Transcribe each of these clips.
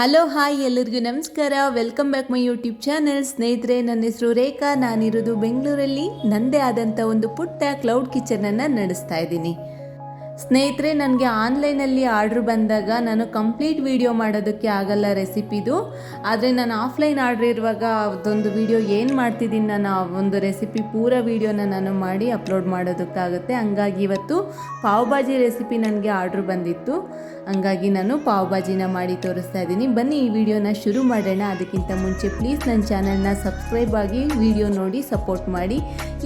Hello hi ಎಲ್ಲರಿಗೂ ನಮಸ್ಕಾರ. Welcome back my YouTube channel ಸ್ನೇಹಿತರೆ, ನನ್ನ ಹೆಸರು ರೇಖಾ. ನಾನಿರೋದು ಬೆಂಗಳೂರಲ್ಲಿ. ನನ್ನದೇ ಆದಂಥ ಒಂದು ಪುಟ್ಟ ಕ್ಲೌಡ್ ಕಿಚನನ್ನು ನಡೆಸ್ತಾ ಇದ್ದೀನಿ. ಸ್ನೇಹಿತರೆ, ನನಗೆ ಆನ್ಲೈನಲ್ಲಿ ಆರ್ಡ್ರ್ ಬಂದಾಗ ನಾನು ಕಂಪ್ಲೀಟ್ ವಿಡಿಯೋ ಮಾಡೋದಕ್ಕೆ ಆಗಲ್ಲ ರೆಸಿಪಿದು. ಆದರೆ ನಾನು ಆಫ್ಲೈನ್ ಆರ್ಡ್ರ್ ಇರುವಾಗ ಅದೊಂದು ವಿಡಿಯೋ ಏನು ಮಾಡ್ತಿದ್ದೀನಿ ನಾನು ಒಂದು ರೆಸಿಪಿ ಪೂರ ವಿಡಿಯೋನ ನಾನು ಮಾಡಿ ಅಪ್ಲೋಡ್ ಮಾಡೋದಕ್ಕಾಗುತ್ತೆ. ಹಂಗಾಗಿ ಇವತ್ತು ಪಾವ್ ಭಾಜಿ ರೆಸಿಪಿ ನನಗೆ ಆರ್ಡ್ರ್ ಬಂದಿತ್ತು. ಹಂಗಾಗಿ ನಾನು ಪಾವ್ ಭಾಜಿನ ಮಾಡಿ ತೋರಿಸ್ತಾ ಇದ್ದೀನಿ. ಬನ್ನಿ ಈ ವಿಡಿಯೋನ ಶುರು ಮಾಡೋಣ. ಅದಕ್ಕಿಂತ ಮುಂಚೆ ಪ್ಲೀಸ್ ನನ್ನ ಚಾನಲ್ನ ಸಬ್ಸ್ಕ್ರೈಬ್ ಆಗಿ ವಿಡಿಯೋ ನೋಡಿ, ಸಪೋರ್ಟ್ ಮಾಡಿ.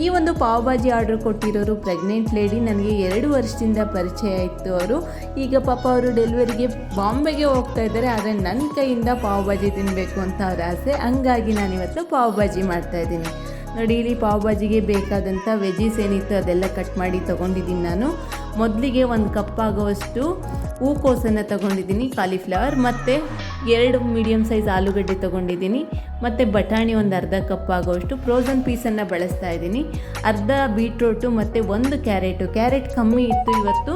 ಈ ಒಂದು ಪಾವ್ ಭಾಜಿ ಆರ್ಡರ್ ಕೊಟ್ಟಿರೋರು ಪ್ರೆಗ್ನೆಂಟ್ ಲೇಡಿ ನನಗೆ ಎರಡು ವರ್ಷದಿಂದ ಪರಿಚಯ ಇತ್ತು ಅವರು. ಈಗ ಪಾಪ ಅವರು ಡೆಲಿವರಿಗೆ ಬಾಂಬೆಗೆ ಹೋಗ್ತಾ ಇದ್ದಾರೆ. ಆದರೆ ನನ್ನ ಕೈಯಿಂದ ಪಾವ್ ಭಾಜಿ ತಿನ್ನಬೇಕು ಅಂತ ಅವ್ರ ಆಸೆ. ಹಂಗಾಗಿ ನಾನಿವತ್ತು ಪಾವ್ ಭಾಜಿ ಮಾಡ್ತಾ ಇದ್ದೀನಿ. ನೋಡಿ, ಇಲ್ಲಿ ಪಾವ್ ಭಾಜಿಗೆ ಬೇಕಾದಂಥ ವೆಜೀಸ್ ಏನಿತ್ತು ಅದೆಲ್ಲ ಕಟ್ ಮಾಡಿ ತೊಗೊಂಡಿದ್ದೀನಿ ನಾನು. ಮೊದಲಿಗೆ ಒಂದು ಕಪ್ ಆಗುವಷ್ಟು ಹೂಕೋಸನ್ನು ತಗೊಂಡಿದ್ದೀನಿ ಕಾಲಿಫ್ಲವರ್ ಮತ್ತು ಎರಡು ಮೀಡಿಯಮ್ ಸೈಜ್ ಆಲೂಗಡ್ಡೆ ತೊಗೊಂಡಿದ್ದೀನಿ, ಮತ್ತು ಬಟಾಣಿ ಒಂದು ಅರ್ಧ ಕಪ್ ಆಗುವಷ್ಟು ಫ್ರೋಝನ್ ಪೀಸನ್ನು ಬಳಸ್ತಾ ಇದ್ದೀನಿ. ಅರ್ಧ ಬೀಟ್ರೋಟು ಮತ್ತು ಒಂದು ಕ್ಯಾರೆಟು ಕ್ಯಾರೆಟ್ ಕಮ್ಮಿ ಇತ್ತು ಇವತ್ತು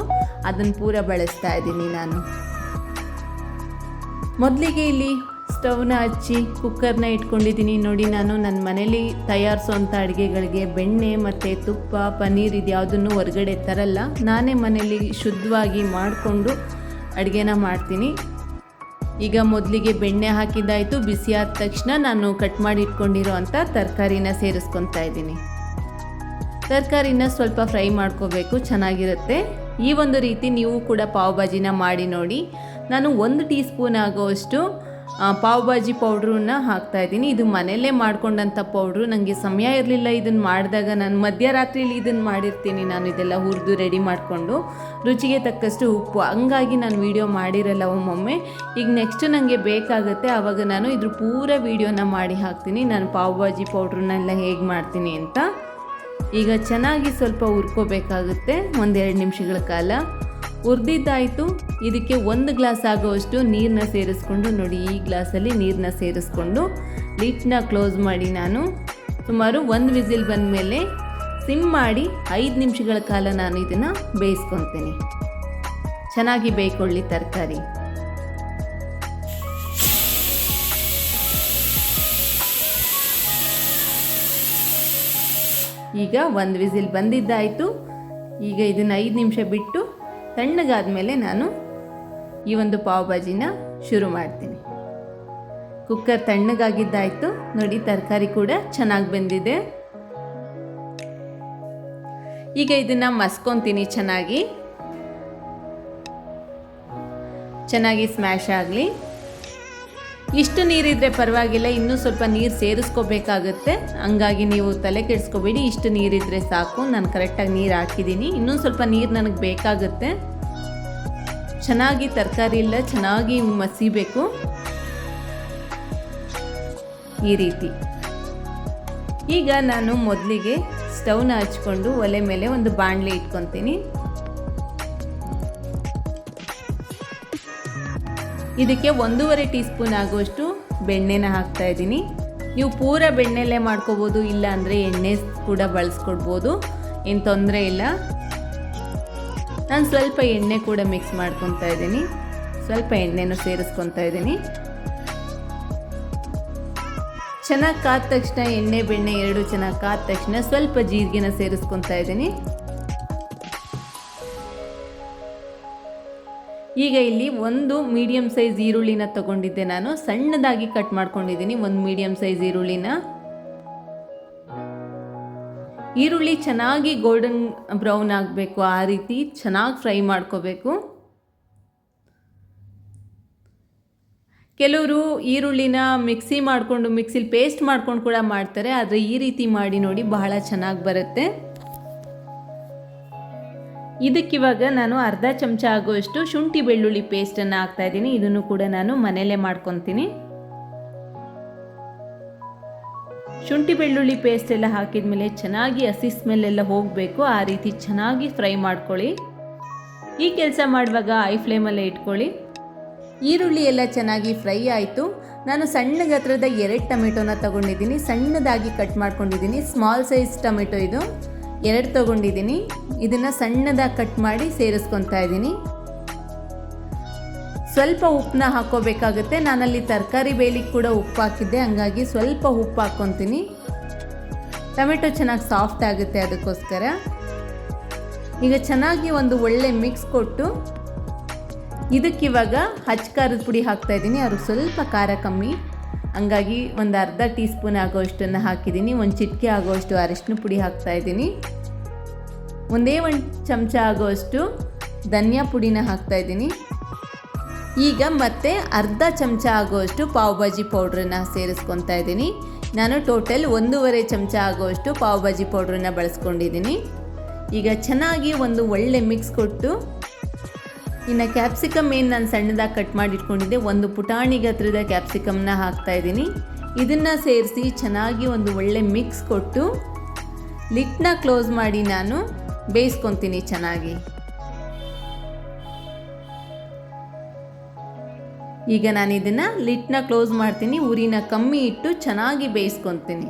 ಅದನ್ನು ಪೂರ ಬಳಸ್ತಾ ಇದ್ದೀನಿ ನಾನು. ಮೊದಲಿಗೆ ಇಲ್ಲಿ ಸ್ಟವ್ನ ಹಚ್ಚಿ ಕುಕ್ಕರ್ನ ಇಟ್ಕೊಂಡಿದ್ದೀನಿ. ನೋಡಿ, ನಾನು ನನ್ನ ಮನೇಲಿ ತಯಾರಿಸೋವಂಥ ಅಡುಗೆಗಳಿಗೆ ಬೆಣ್ಣೆ ಮತ್ತು ತುಪ್ಪ ಪನ್ನೀರ್ ಇದು ಯಾವುದನ್ನು ಹೊರಗಡೆ ತರಲ್ಲ. ನಾನೇ ಮನೇಲಿ ಶುದ್ಧವಾಗಿ ಮಾಡಿಕೊಂಡು ಅಡುಗೆನ ಮಾಡ್ತೀನಿ. ಈಗ ಮೊದಲಿಗೆ ಬೆಣ್ಣೆ ಹಾಕಿದ್ದಾಯಿತು. ಬಿಸಿ ಆದ ತಕ್ಷಣ ನಾನು ಕಟ್ ಮಾಡಿ ಇಟ್ಕೊಂಡಿರೋ ಅಂಥ ತರಕಾರಿನ ಸೇರಿಸ್ಕೊತಾ ಇದ್ದೀನಿ. ತರಕಾರಿನ ಸ್ವಲ್ಪ ಫ್ರೈ ಮಾಡ್ಕೋಬೇಕು, ಚೆನ್ನಾಗಿರುತ್ತೆ. ಈ ಒಂದು ರೀತಿ ನೀವು ಕೂಡ ಪಾವ್ ಭಾಜಿನ ಮಾಡಿ ನೋಡಿ. ನಾನು ಒಂದು ಟೀ ಸ್ಪೂನ್ ಆಗೋವಷ್ಟು ಪಾವ್ ಭಾಜಿ ಪೌಡ್ರನ್ನ ಹಾಕ್ತಾ ಇದ್ದೀನಿ. ಇದು ಮನೆಯಲ್ಲೇ ಮಾಡ್ಕೊಂಡಂಥ ಪೌಡ್ರು. ನನಗೆ ಸಮಯ ಇರಲಿಲ್ಲ ಇದನ್ನು ಮಾಡಿದಾಗ. ನಾನು ಮಧ್ಯರಾತ್ರಿಲಿ ಇದನ್ನು ಮಾಡಿರ್ತೀನಿ ನಾನು ಇದೆಲ್ಲ ಹುರಿದು ರೆಡಿ ಮಾಡಿಕೊಂಡು. ರುಚಿಗೆ ತಕ್ಕಷ್ಟು ಉಪ್ಪು. ಹಂಗಾಗಿ ನಾನು ವೀಡಿಯೋ ಮಾಡಿರಲ್ಲ ಒಮ್ಮೊಮ್ಮೆ. ಈಗ ನೆಕ್ಸ್ಟ್ ನನಗೆ ಬೇಕಾಗುತ್ತೆ. ಆವಾಗ ನಾನು ಇದ್ರ ಪೂರ ವೀಡಿಯೋನ ಮಾಡಿ ಹಾಕ್ತೀನಿ. ನಾನು ಪಾವ್ ಭಾಜಿ ಪೌಡ್ರನ್ನೆಲ್ಲ ಹೇಗೆ ಮಾಡ್ತೀನಿ ಅಂತ. ಈಗ ಚೆನ್ನಾಗಿ ಸ್ವಲ್ಪ ಹುರ್ಕೋಬೇಕಾಗುತ್ತೆ. ಒಂದೆರಡು ನಿಮಿಷಗಳ ಕಾಲ. ಹುರಿದಿದ್ದಾಯಿತು ಇದಕ್ಕೆ ಒಂದು ಗ್ಲಾಸ್ ಆಗೋವಷ್ಟು ನೀರನ್ನ ಸೇರಿಸ್ಕೊಂಡು ನೋಡಿ, ಈ ಗ್ಲಾಸಲ್ಲಿ ನೀರನ್ನ ಸೇರಿಸ್ಕೊಂಡು ಲಿಟ್ನ ಕ್ಲೋಸ್ ಮಾಡಿ ನಾನು. ಸುಮಾರು ಒಂದು ವಿಸಿಲ್ ಬಂದ ಮೇಲೆ ಸಿಮ್ ಮಾಡಿ ಐದು ನಿಮಿಷಗಳ ಕಾಲ ನಾನು ಇದನ್ನು ಬೇಯಿಸ್ಕೊತೀನಿ. ಚೆನ್ನಾಗಿ ಬೇಯ್ಕೊಳ್ಳಿ ತರಕಾರಿ. ಈಗ ಒಂದು ವಿಸಿಲ್ ಬಂದಿದ್ದಾಯಿತು. ಈಗ ಇದನ್ನು ಐದು ನಿಮಿಷ ಬಿಟ್ಟು ತಣ್ಣಗಾದ್ಮೇಲೆ ನಾನು ಈ ಒಂದು ಪಾವ್ ಭಾಜಿನ ಶುರು ಮಾಡ್ತೀನಿ. ಕುಕ್ಕರ್ ತಣ್ಣಗಾಗಿದ್ದಾಯಿತು. ನೋಡಿ, ತರಕಾರಿ ಕೂಡ ಚೆನ್ನಾಗಿ ಬೆಂದಿದೆ. ಈಗ ಇದನ್ನು ಮಸ್ಕೊತೀನಿ ಚೆನ್ನಾಗಿ. ಚೆನ್ನಾಗಿ ಸ್ಮ್ಯಾಶ್ ಆಗಲಿ. ಇಷ್ಟು ನೀರಿದ್ರೆ ಪರವಾಗಿಲ್ಲ, ಇನ್ನೂ ಸ್ವಲ್ಪ ನೀರು ಸೇರಿಸ್ಕೋಬೇಕಾಗುತ್ತೆ. ಹಂಗಾಗಿ ನೀವು ತಲೆ ಕೆಡಿಸ್ಕೋಬೇಡಿ, ಇಷ್ಟು ನೀರಿದ್ರೆ ಸಾಕು. ನಾನು ಕರೆಕ್ಟಾಗಿ ನೀರು ಹಾಕಿದ್ದೀನಿ. ಇನ್ನೂ ಸ್ವಲ್ಪ ನೀರು ನನಗೆ ಬೇಕಾಗುತ್ತೆ. ಚೆನ್ನಾಗಿ ತರಕಾರಿ ಇಲ್ಲ, ಚೆನ್ನಾಗಿ ಮಸಿಬೇಕು. ಈ ರೀತಿ. ಈಗ ನಾನು ಮೊದಲಿಗೆ ಸ್ಟವ್ನ ಹಚ್ಕೊಂಡು ಒಲೆ ಮೇಲೆ ಒಂದು ಬಾಣಲೆ ಇಟ್ಕೊತೀನಿ. ಇದಕ್ಕೆ ಒಂದೂವರೆ ಟೀ ಸ್ಪೂನ್ ಆಗುವಷ್ಟು ಬೆಣ್ಣೆನ ಹಾಕ್ತಾ ಇದ್ದೀನಿ. ನೀವು ಪೂರ ಬೆಣ್ಣೆಲ್ಲೇ ಮಾಡ್ಕೋಬೋದು, ಇಲ್ಲ ಅಂದರೆ ಎಣ್ಣೆ ಕೂಡ ಬಳಸ್ಕೊಡ್ಬೋದು. ಏನು ತೊಂದರೆ ಇಲ್ಲ. ನಾನು ಸ್ವಲ್ಪ ಎಣ್ಣೆ ಕೂಡ ಮಿಕ್ಸ್ ಮಾಡ್ಕೊತಾ ಇದ್ದೀನಿ. ಸ್ವಲ್ಪ ಎಣ್ಣೆನೂ ಸೇರಿಸ್ಕೊತಾ ಇದ್ದೀನಿ. ಚೆನ್ನಾಗಿ ಕಾದ ತಕ್ಷಣ ಎಣ್ಣೆ, ಬೆಣ್ಣೆ ಎರಡು ಚೆನ್ನಾಗಿ ಕಾದ ತಕ್ಷಣ ಸ್ವಲ್ಪ ಜೀರಿಗೆನ ಸೇರಿಸ್ಕೊತಾ ಇದ್ದೀನಿ. ಈಗ ಇಲ್ಲಿ ಒಂದು ಮೀಡಿಯಂ ಸೈಜ್ ಈರುಳ್ಳಿನ ತಗೊಂಡಿದ್ದೆ ನಾನು. ಸಣ್ಣದಾಗಿ ಕಟ್ ಮಾಡ್ಕೊಂಡಿದ್ದೀನಿ ಒಂದು ಮೀಡಿಯಂ ಸೈಜ್ ಈರುಳ್ಳಿನ. ಈರುಳ್ಳಿ ಚೆನ್ನಾಗಿ ಗೋಲ್ಡನ್ ಬ್ರೌನ್ ಆಗಬೇಕು ಆ ರೀತಿ. ಚೆನ್ನಾಗಿ ಫ್ರೈ ಮಾಡ್ಕೋಬೇಕು. ಕೆಲವರು ಈರುಳ್ಳಿನ ಮಿಕ್ಸಿ ಮಾಡಿಕೊಂಡು ಮಿಕ್ಸಿಲಿ ಪೇಸ್ಟ್ ಮಾಡ್ಕೊಂಡು ಕೂಡ ಮಾಡ್ತಾರೆ. ಆದರೆ ಈ ರೀತಿ ಮಾಡಿ ನೋಡಿ ಬಹಳ ಚೆನ್ನಾಗಿ ಬರುತ್ತೆ. ಇದಕ್ಕಿವಾಗ ನಾನು ಅರ್ಧ ಚಮಚ ಆಗುವಷ್ಟು ಶುಂಠಿ ಬೆಳ್ಳುಳ್ಳಿ ಪೇಸ್ಟನ್ನು ಹಾಕ್ತಾ ಇದ್ದೀನಿ. ಇದನ್ನು ಕೂಡ ನಾನು ಮನೆಯಲ್ಲೇ ಮಾಡ್ಕೊತೀನಿ. ಶುಂಠಿ ಬೆಳ್ಳುಳ್ಳಿ ಪೇಸ್ಟ್ ಎಲ್ಲ ಹಾಕಿದ ಮೇಲೆ ಚೆನ್ನಾಗಿ ಹಸಿ ಸ್ಮೆಲ್ ಎಲ್ಲ ಹೋಗಬೇಕು. ಆ ರೀತಿ ಚೆನ್ನಾಗಿ ಫ್ರೈ ಮಾಡ್ಕೊಳ್ಳಿ. ಈ ಕೆಲಸ ಮಾಡುವಾಗ ಐ ಫ್ಲೇಮಲ್ಲೇ ಇಟ್ಕೊಳ್ಳಿ. ಈರುಳ್ಳಿ ಎಲ್ಲ ಚೆನ್ನಾಗಿ ಫ್ರೈ ಆಯಿತು. ನಾನು ಸಣ್ಣ ಗಾತ್ರದ ಎರಡು ಟೊಮೆಟೊನ ತಗೊಂಡಿದ್ದೀನಿ. ಸಣ್ಣದಾಗಿ ಕಟ್ ಮಾಡ್ಕೊಂಡಿದ್ದೀನಿ. ಸ್ಮಾಲ್ ಸೈಜ್ ಟೊಮೆಟೊ ಇದು. ಎರಡು ತಗೊಂಡಿದ್ದೀನಿ. ಇದನ್ನು ಸಣ್ಣದಾಗಿ ಕಟ್ ಮಾಡಿ ಸೇರಿಸ್ಕೊತಾ ಇದ್ದೀನಿ. ಸ್ವಲ್ಪ ಉಪ್ಪನ್ನ ಹಾಕೋಬೇಕಾಗುತ್ತೆ. ನಾನಲ್ಲಿ ತರಕಾರಿ ಬೇಲಿ ಕೂಡ ಉಪ್ಪು ಹಾಕಿದ್ದೆ. ಹಂಗಾಗಿ ಸ್ವಲ್ಪ ಉಪ್ಪು ಹಾಕ್ಕೊತೀನಿ ಟೊಮೆಟೊ ಚೆನ್ನಾಗಿ ಸಾಫ್ಟ್ ಆಗುತ್ತೆ ಅದಕ್ಕೋಸ್ಕರ. ಈಗ ಚೆನ್ನಾಗಿ ಒಂದು ಒಳ್ಳೆ ಮಿಕ್ಸ್ ಕೊಟ್ಟು ಇದಕ್ಕಿವಾಗ ಹಚ್ಚ ಖಾರದ ಪುಡಿ ಹಾಕ್ತಾ ಇದ್ದೀನಿ. ಅವ್ರಿಗೆ ಸ್ವಲ್ಪ ಖಾರ ಕಮ್ಮಿ. ಹಂಗಾಗಿ ಒಂದು ಅರ್ಧ ಟೀ ಸ್ಪೂನ್ ಆಗೋಷ್ಟನ್ನು ಹಾಕಿದ್ದೀನಿ, ಒಂದು ಚಿಟಿಕೆ ಆಗೋಷ್ಟು ಅರಿಶಿನ ಪುಡಿ ಹಾಕ್ತಾ ಇದ್ದೀನಿ. ಒಂದೇ ಒಂದು ಚಮಚ ಆಗೋಷ್ಟು ಧನಿಯಾ ಪುಡಿನ ಹಾಕ್ತಾ ಇದ್ದೀನಿ. ಈಗ ಮತ್ತೆ ಅರ್ಧ ಚಮಚ ಆಗುವಷ್ಟು ಪಾವ್ ಭಾಜಿ ಪೌಡ್ರನ್ನ ಸೇರಿಸ್ಕೊತಾ ಇದ್ದೀನಿ. ನಾನು ಟೋಟಲ್ ಒಂದೂವರೆ ಚಮಚ ಆಗುವಷ್ಟು ಪಾವ್ ಭಾಜಿ ಪೌಡ್ರನ್ನ ಬಳಸ್ಕೊಂಡಿದ್ದೀನಿ. ಈಗ ಚೆನ್ನಾಗಿ ಒಂದು ಒಳ್ಳೆ ಮಿಕ್ಸ್ ಕೊಟ್ಟು ಇನ್ನು ಕ್ಯಾಪ್ಸಿಕಮ್ ಏನು ನಾನು ಸಣ್ಣದಾಗಿ ಕಟ್ ಮಾಡಿ ಇಟ್ಕೊಂಡಿದ್ದೆ ಒಂದು ಪುಟಾಣಿ ಗಾತ್ರದ ಕ್ಯಾಪ್ಸಿಕಮ್ನ ಹಾಕ್ತಾ ಇದ್ದೀನಿ. ಇದನ್ನು ಸೇರಿಸಿ ಚೆನ್ನಾಗಿ ಒಂದು ಒಳ್ಳೆ ಮಿಕ್ಸ್ ಕೊಟ್ಟು ಲಿಟ್ನ ಕ್ಲೋಸ್ ಮಾಡಿ ನಾನು ಬೇಯಿಸ್ಕೊತೀನಿ ಚೆನ್ನಾಗಿ. ಈಗ ನಾನು ಇದನ್ನು ಲಿಟ್ನ ಕ್ಲೋಸ್ ಮಾಡ್ತೀನಿ, ಉರಿನ ಕಮ್ಮಿ ಇಟ್ಟು ಚೆನ್ನಾಗಿ ಬೇಯಿಸ್ಕೊತೀನಿ.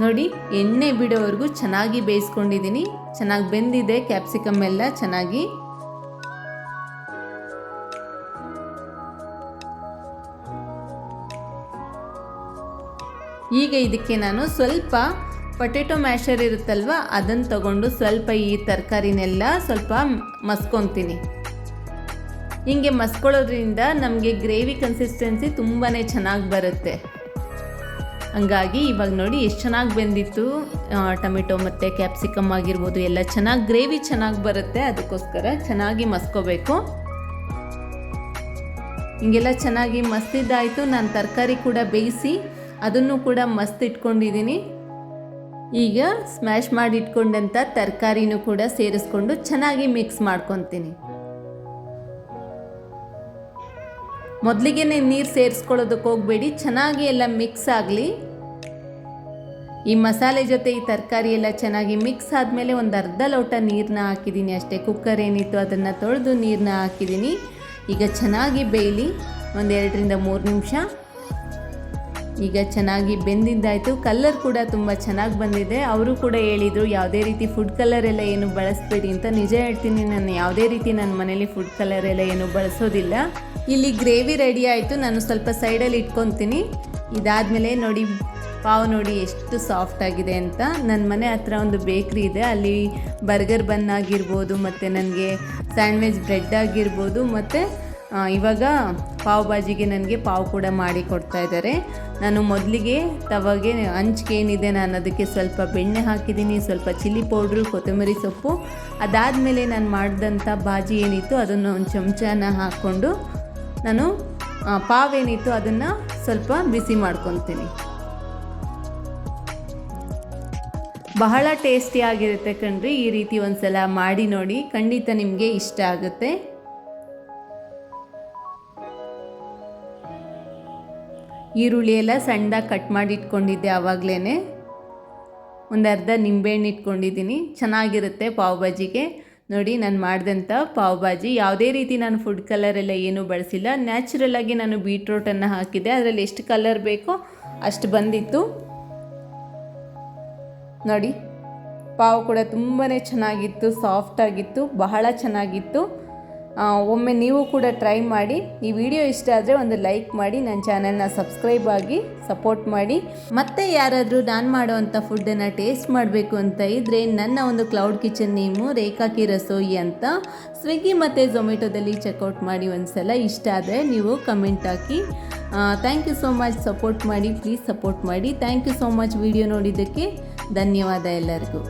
ನೋಡಿ, ಎಣ್ಣೆ ಬಿಡೋವರೆಗೂ ಚೆನ್ನಾಗಿ ಬೇಯಿಸ್ಕೊಂಡಿದ್ದೀನಿ. ಚೆನ್ನಾಗಿ ಬೆಂದಿದೆ ಕ್ಯಾಪ್ಸಿಕಮ್ ಎಲ್ಲ ಚೆನ್ನಾಗಿ. ಈಗ ಇದಕ್ಕೆ ನಾನು ಸ್ವಲ್ಪ ಪೊಟೆಟೊ ಮ್ಯಾಶರ್ ಇರುತ್ತಲ್ವ ಅದನ್ನು ತಗೊಂಡು ಸ್ವಲ್ಪ ಈ ತರಕಾರಿನೆಲ್ಲ ಸ್ವಲ್ಪ ಮಸ್ಕೊತೀನಿ. ಹಿಂಗೆ ಮಸ್ಕೊಳ್ಳೋದ್ರಿಂದ ನಮಗೆ ಗ್ರೇವಿ ಕನ್ಸಿಸ್ಟೆನ್ಸಿ ತುಂಬಾ ಚೆನ್ನಾಗಿ ಬರುತ್ತೆ. ಹಂಗಾಗಿ ಇವಾಗ ನೋಡಿ ಎಷ್ಟು ಚೆನ್ನಾಗಿ ಬೆಂದಿತ್ತು ಟೊಮೆಟೊ ಮತ್ತು ಕ್ಯಾಪ್ಸಿಕಮ್ ಆಗಿರ್ಬೋದು, ಎಲ್ಲ ಚೆನ್ನಾಗಿ ಗ್ರೇವಿ ಚೆನ್ನಾಗಿ ಬರುತ್ತೆ, ಅದಕ್ಕೋಸ್ಕರ ಚೆನ್ನಾಗಿ ಮಸ್ಕೋಬೇಕು. ಹಿಂಗೆಲ್ಲ ಚೆನ್ನಾಗಿ ಮಸ್ತಿದ್ದಾಯಿತು, ನಾನು ತರಕಾರಿ ಕೂಡ ಬೇಯಿಸಿ ಅದನ್ನು ಕೂಡ ಮಸ್ತ್ ಇಟ್ಕೊಂಡಿದ್ದೀನಿ. ಈಗ ಸ್ಮ್ಯಾಶ್ ಮಾಡಿ ಇಟ್ಕೊಂಡಂಥ ತರಕಾರಿನೂ ಕೂಡ ಸೇರಿಸ್ಕೊಂಡು ಚೆನ್ನಾಗಿ ಮಿಕ್ಸ್ ಮಾಡ್ಕೊತೀನಿ. ಮೊದಲಿಗೆ ನೀರು ಸೇರಿಸ್ಕೊಳ್ಳೋದಕ್ಕೆ ಹೋಗಬೇಡಿ, ಚೆನ್ನಾಗಿ ಎಲ್ಲ ಮಿಕ್ಸ್ ಆಗಲಿ. ಈ ಮಸಾಲೆ ಜೊತೆ ಈ ತರಕಾರಿ ಎಲ್ಲ ಚೆನ್ನಾಗಿ ಮಿಕ್ಸ್ ಆದಮೇಲೆ ಒಂದು ಅರ್ಧ ಲೋಟ ನೀರನ್ನ ಹಾಕಿದ್ದೀನಿ ಅಷ್ಟೇ. ಕುಕ್ಕರ್ ಏನಿತ್ತು ಅದನ್ನು ತೊಳೆದು ನೀರನ್ನ ಹಾಕಿದ್ದೀನಿ. ಈಗ ಚೆನ್ನಾಗಿ ಬೇಯಲಿ, ಒಂದು ಎರಡರಿಂದ ಮೂರು ನಿಮಿಷ. ಈಗ ಚೆನ್ನಾಗಿ ಬೆಂದಿದ್ದಾಯಿತು ಕಲ್ಲರ್ ಕೂಡ ತುಂಬ ಚೆನ್ನಾಗಿ ಬಂದಿದೆ. ಅವರು ಕೂಡ ಹೇಳಿದರು, ಯಾವುದೇ ರೀತಿ ಫುಡ್ ಕಲರ್ ಎಲ್ಲ ಏನು ಬಳಸಬೇಡಿ ಅಂತ. ನಿಜ ಹೇಳ್ತೀನಿ, ನಾನು ಯಾವುದೇ ರೀತಿ ನನ್ನ ಮನೇಲಿ ಫುಡ್ ಕಲರ್ ಎಲ್ಲ ಏನು ಬಳಸೋದಿಲ್ಲ. ಇಲ್ಲಿ ಗ್ರೇವಿ ರೆಡಿ ಆಯಿತು. ನಾನು ಸ್ವಲ್ಪ ಸೈಡಲ್ಲಿ ಇಟ್ಕೊತೀನಿ. ಇದಾದಮೇಲೆ ನೋಡಿ, ಪಾವ್ ನೋಡಿ ಎಷ್ಟು ಸಾಫ್ಟ್ ಆಗಿದೆ ಅಂತ. ನನ್ನ ಮನೆ ಹತ್ರ ಒಂದು ಬೇಕ್ರಿ ಇದೆ. ಅಲ್ಲಿ ಬರ್ಗರ್ ಬನ್ ಆಗಿರ್ಬೋದು, ಮತ್ತು ನನಗೆ ಸ್ಯಾಂಡ್ವಿಚ್ ಬ್ರೆಡ್ ಆಗಿರ್ಬೋದು, ಮತ್ತು ಇವಾಗ ಪಾವ್ ಬಾಜಿಗೆ ನನಗೆ ಪಾವ್ ಕೂಡ ಮಾಡಿ ಕೊಡ್ತಾ ಇದ್ದಾರೆ. ನಾನು ಮೊದಲಿಗೆ ತವಾಗೆ ಹಂಚಿಗೆ ಏನಿದೆ ನಾನು ಅದಕ್ಕೆ ಸ್ವಲ್ಪ ಬೆಣ್ಣೆ ಹಾಕಿದ್ದೀನಿ, ಸ್ವಲ್ಪ ಚಿಲ್ಲಿ ಪೌಡ್ರು, ಕೊತ್ತಂಬರಿ ಸೊಪ್ಪು. ಅದಾದಮೇಲೆ ನಾನು ಮಾಡಿದಂಥ ಬಾಜಿ ಏನಿತ್ತು ಅದನ್ನು ಒಂದು ಚಮಚನ ಹಾಕ್ಕೊಂಡು ನಾನು ಪಾವ್ ಏನಿತ್ತು ಅದನ್ನು ಸ್ವಲ್ಪ ಬಿಸಿ ಮಾಡ್ಕೊತೀನಿ. ಬಹಳ ಟೇಸ್ಟಿಯಾಗಿರುತ್ತೆ ಕಣ್ರಿ ಈ ರೀತಿ ಒಂದು ಸಲ ಮಾಡಿ ನೋಡಿ, ಖಂಡಿತ ನಿಮಗೆ ಇಷ್ಟ ಆಗುತ್ತೆ. ಈರುಳ್ಳಿ ಎಲ್ಲ ಸಣ್ಣದಾಗಿ ಕಟ್ ಮಾಡಿ ಇಟ್ಕೊಂಡಿದ್ದೆ ಆವಾಗಲೇ ಒಂದು ಅರ್ಧ ನಿಂಬೆಹಣ್ಣು ಇಟ್ಕೊಂಡಿದ್ದೀನಿ. ಚೆನ್ನಾಗಿರುತ್ತೆ ಪಾವ್ ಭಾಜಿಗೆ. ನೋಡಿ, ನಾನು ಮಾಡಿದಂಥ ಪಾವ್ ಭಾಜಿ. ಯಾವುದೇ ರೀತಿ ನಾನು ಫುಡ್ ಕಲರ್ ಎಲ್ಲ ಏನೂ ಬಳಸಿಲ್ಲ. ನ್ಯಾಚುರಲಾಗಿ ನಾನು ಬೀಟ್ರೂಟನ್ನು ಹಾಕಿದ್ದೆ. ಅದರಲ್ಲಿ ಎಷ್ಟು ಕಲರ್ ಬೇಕೋ ಅಷ್ಟು ಬಂದಿತ್ತು. ನೋಡಿ, ಪಾವ್ ಕೂಡ ತುಂಬಾ ಚೆನ್ನಾಗಿತ್ತು ಸಾಫ್ಟಾಗಿತ್ತು ಬಹಳ ಚೆನ್ನಾಗಿತ್ತು. ಒಮ್ಮೆ ನೀವು ಕೂಡ ಟ್ರೈ ಮಾಡಿ, ಈ ವಿಡಿಯೋ ಇಷ್ಟ ಆದರೆ ಒಂದು ಲೈಕ್ ಮಾಡಿ ನನ್ನ ಚಾನಲ್ನ ಸಬ್ಸ್ಕ್ರೈಬ್ ಆಗಿ ಸಪೋರ್ಟ್ ಮಾಡಿ. ಮತ್ತೆ ಯಾರಾದರೂ ನಾನು ಮಾಡೋವಂಥ ಫುಡ್ಡನ್ನು ಟೇಸ್ಟ್ ಮಾಡಬೇಕು ಅಂತ ಇದ್ದರೆ ನನ್ನ ಒಂದು cloud kitchen name Rekha ki Rasoi ಅಂತ. ಸ್ವಿಗ್ಗಿ ಮತ್ತು ಝೊಮ್ಯಾಟೊದಲ್ಲಿ ಚೆಕ್ಔಟ್ ಮಾಡಿ ಒಂದು ಸಲ ಇಷ್ಟ ಆದರೆ ನೀವು comment hockey. Thank you so much support ಮಾಡಿ ಪ್ಲೀಸ್ ಸಪೋರ್ಟ್ ಮಾಡಿ. Thank you so much video ನೋಡಿದ್ದಕ್ಕೆ ಧನ್ಯವಾದ ಎಲ್ಲರಿಗೂ.